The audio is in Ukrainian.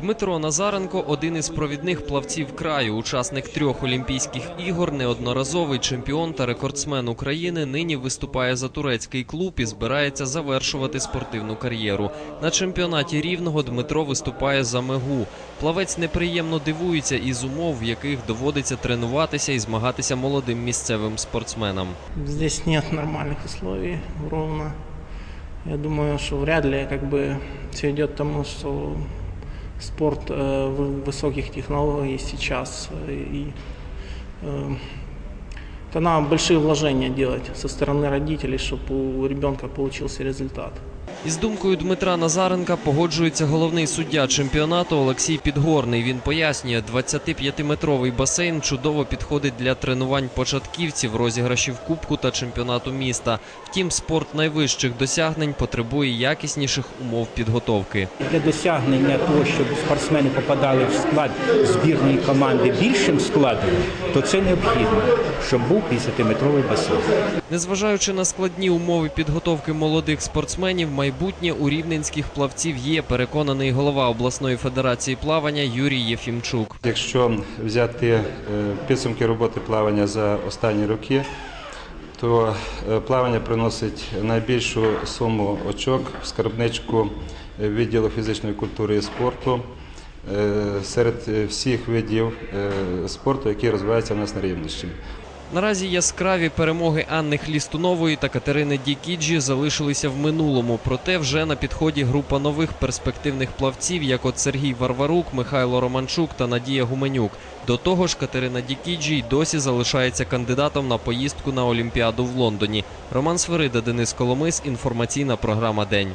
Дмитро Назаренко один із провідних плавців краю, учасник трьох Олімпійських ігор, неодноразовий чемпіон та рекордсмен України. Нині виступає за турецький клуб і збирається завершувати спортивну кар'єру. На чемпіонаті рівного Дмитро виступає за мегу. Плавець неприємно дивується із умов, в яких доводиться тренуватися і змагатися молодим місцевим спортсменам. Здесь нет нормальных условий ровно. Я думаю, что вряд ли все идет к тому, что спорт э, высоких технологий сейчас э, и э, это надо большие вложения делать со стороны родителей, чтобы у ребенка получился результат. Із думкою Дмитра Назаренка погоджується головний суддя чемпіонату Олексій Підгорний. Він пояснює, 25-метровий басейн чудово підходить для тренувань початківців, розіграшів кубку та чемпіонату міста. Втім, спорт найвищих досягнень потребує якісніших умов підготовки. Для досягнення того, щоб спортсмени попадали в склад збірної команди більшим складом, то це необхідно, щоб був 50-метровий басейн. Незважаючи на складні умови підготовки молодих спортсменів, майбутнє у рівненських плавців є, переконаний голова обласної федерації плавання Юрій Єфімчук. Якщо взяти е, підсумки роботи плавання за останні роки, то е, плавання приносить найбільшу суму очок в скарбничку відділу фізичної культури і спорту е, серед всіх видів спорту, які розвиваються в нас на Рівненщині. Наразі яскраві перемоги Анни Хлістунової та Катерини Дікіджі залишилися в минулому. Проте вже на підході група нових перспективних плавців, як от Сергій Варварук, Михайло Романчук та Надія Гуменюк. До того ж, Катерина Дікіджі й досі залишається кандидатом на поїздку на Олімпіаду в Лондоні. Роман Свирида, Денис Коломис. Інформаційна програма День.